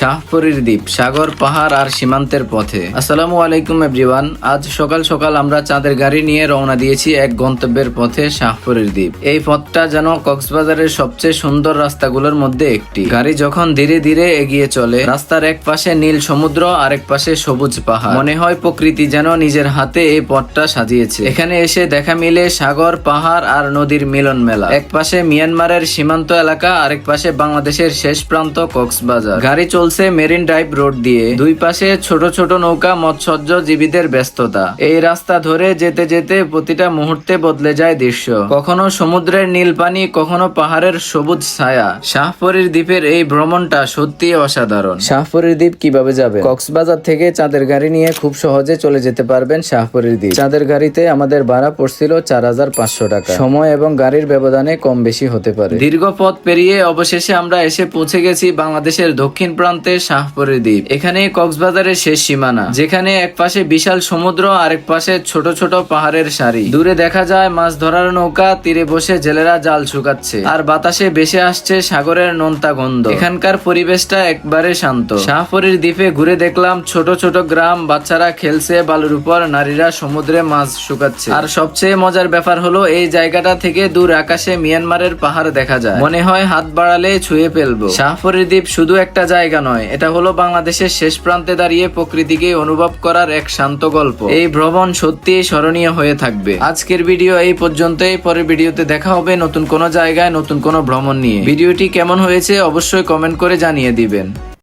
শাহপুরীর দ্বীপ, সাগর, পাহাড় আর সীমান্তের পথে। আসসালামু আলাইকুম, এভরিওয়ান। আজ সকাল সকাল আমরা চাঁদের গাড়ি নিয়ে রওনা দিয়েছি এক গন্তব্যের পথে শাহপুরীর দ্বীপ। এই পথটা যেন কক্সবাজারের সবচেয়ে সুন্দর রাস্তাগুলোর মধ্যে একটি। গাড়ি যখন ধীরে ধীরে এগিয়ে চলে, রাস্তার এক পাশে নীল সমুদ্র, আরেক পাশে সবুজ পাহাড়। মনে হয় প্রকৃতি যেন নিজের হাতে এই পথটা সাজিয়েছে। এখানে এসে দেখা মিলে সাগর, পাহাড় আর নদীর মিলন মেলা। এক পাশে মিয়ানমারের সীমান্ত এলাকা, আরেক পাশে বাংলাদেশের শেষ প্রান্ত কক্সবাজার। গাড়ি চলছে মেরিন ড্রাইভ রোড দিয়ে। দুই পাশে ছোট ছোট নৌকা মৎস্যজীবীদের ব্যস্ততা। এই রাস্তা ধরে যেতে যেতে প্রতিটা মুহূর্তে বদলে যায় দৃশ্য। কখনো সমুদ্রের নীল পানি, কখনো পাহাড়ের সবুজ ছায়া। শাহপরীর দ্বীপের এই ভ্রমণটা সত্যি অসাধারণ। শাহপরীর দ্বীপ কীভাবে যাবে? কক্সবাজার থেকে চাঁদের গাড়ি নিয়ে খুব সহজে চলে যেতে পারবেন শাহপরীর দ্বীপ। চাঁদের গাড়িতে আমাদের ভাড়া পড়ছিল চার হাজার পাঁচশো টাকা। সময় এবং গাড়ির ব্যবধানে কম বেশি হতে পারে। দীর্ঘ পথ পেরিয়ে অবশেষে আমরা এসে পৌঁছে গেছি বাংলাদেশের দক্ষিণ প্রান্তে শাহপরীর দ্বীপ। এখানে কক্সবাজারের শেষ সীমানা, যেখানে এক পাশে বিশাল সমুদ্র আরেক পাশে ছোট ছোট পাহাড়ের সারি। দূরে দেখা যায় মাছ ধরার নৌকা, তীরে বসে জেলেরা জাল শুকাচ্ছে, আর বাতাসে ভেসে আসছে সাগরের নোনতা গন্ধ। এখানকার পরিবেশটা একবারে শান্ত। শাহপরীর দ্বীপে ঘুরে দেখলাম ছোট ছোট গ্রাম, বাচ্চারা খেলছে, বালুর উপর নারীরা সমুদ্রে মাছ শুকাচ্ছে। আর সবচেয়ে মজার ব্যাপার হলো, এই জায়গাটা থেকে দূর আকাশে মিয়ানমারের পাহাড় দেখা যায়। মনে হয় হাত বাড়ালে ছুঁয়ে ফেলব। শাহপরীর দ্বীপ শুধু একটা জায়গা নয়। এটা হলো বাংলাদেশের শেষ প্রান্তে দাঁড়িয়ে প্রকৃতিকে অনুভব করার এক শান্ত গল্প। এই ভ্রমণ সত্যি স্মরণীয় হয়ে থাকবে। আজকের ভিডিও এই পর্যন্তই। পরের ভিডিওতে দেখা হবে নতুন কোনো জায়গায় নতুন কোন ভ্রমণ নিয়ে। ভিডিওটি কেমন হয়েছে অবশ্যই কমেন্ট করে জানিয়ে দিবেন।